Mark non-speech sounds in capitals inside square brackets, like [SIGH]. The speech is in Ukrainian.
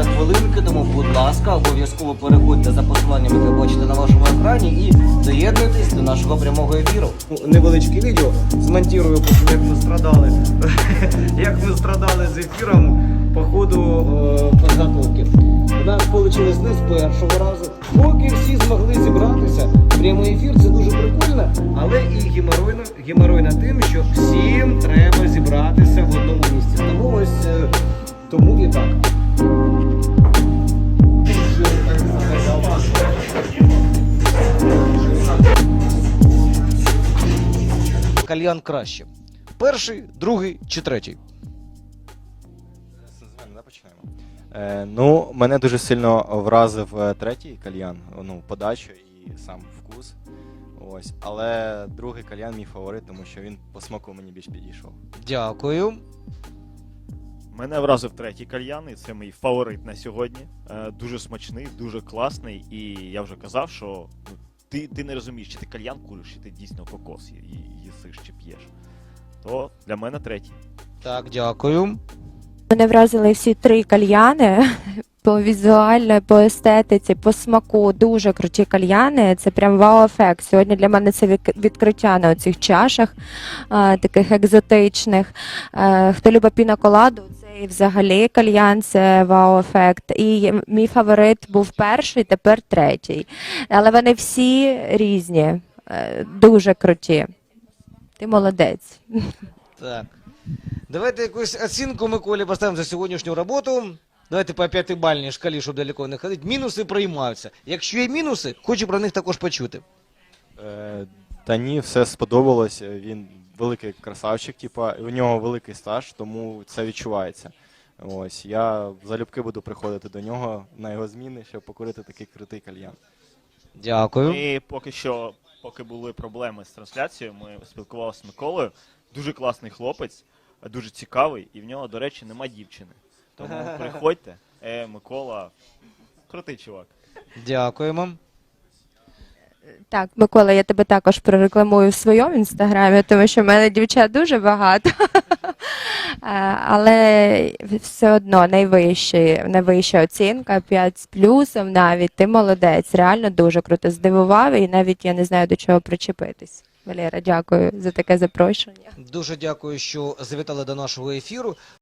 вже хвилинки, тому, будь ласка, обов'язково переходьте за посиланням, яке бачите на вашому екрані, і доєднуйтесь до нашого прямого ефіру. Невеличке відео потім як ми страдали, [LAUGHS] як ми страдали з ефіром по ходу е, підготовки. У нас вийшло не з першого разу. Поки всі змогли зібратися, прямий ефір це дуже прикольно, але і геморойно, геморойно тим, що всім треба Кальян краще. Перший, другий чи третій? З мене да, починаємо. Е, ну, мене дуже сильно вразив е, третій кальян, ну, подача і сам вкус. Ось. Але другий кальян мій фаворит, тому що він по смаку мені більш підійшов. Дякую. Мене вразив третій кальян, і це мій фаворит на сьогодні. Е, дуже смачний, дуже класний. І я вже казав, що ну, ти, ти не розумієш, чи ти кальян куриш, чи ти дійсно кокос їсиш чи п'єш. То для мене третій. Так, дякую. Мене вразили всі три кальяни. [LAUGHS] По візуально, по естетиці, по смаку дуже круті кальяни. Це прям вау-ефект. Сьогодні для мене це відкриття на оцих чашах, а, таких екзотичних. Е, Хто любить пінаколаду, і взагалі кальян, це вау-ефект. І мій фаворит був перший, тепер третій. Але вони всі різні, е, дуже круті. Ти молодець. Так. Давайте якусь оцінку Миколі поставимо за сьогоднішню роботу. Давайте по п'ятибальній шкалі, щоб далеко не ходити. Мінуси приймаються. Якщо є мінуси, хочу про них також почути. Е, та ні, все сподобалось. Е, Він великий красавчик, типа, у нього великий стаж, тому це відчувається. Ось я залюбки буду приходити до нього на його зміни, щоб покурити такий крутий кальян. Дякую. Ми поки що, поки були проблеми з трансляцією, ми спілкувалися з Миколою. Дуже класний хлопець, дуже цікавий, і в нього, до речі, нема дівчини. Тому [LAUGHS] приходьте. Е, Микола, крутий чувак. Дякуємо. Так, Микола, я тебе також прорекламую в своєму інстаграмі, тому що в мене дівчат дуже багато. [LAUGHS] Е, Але все одно найвищий, найвища оцінка 5 з плюсом навіть. Ти молодець, реально дуже круто здивував, і навіть я не знаю до чого причепитись. Валера, дякую за таке запрошення. Дуже дякую, що завітали до нашого ефіру.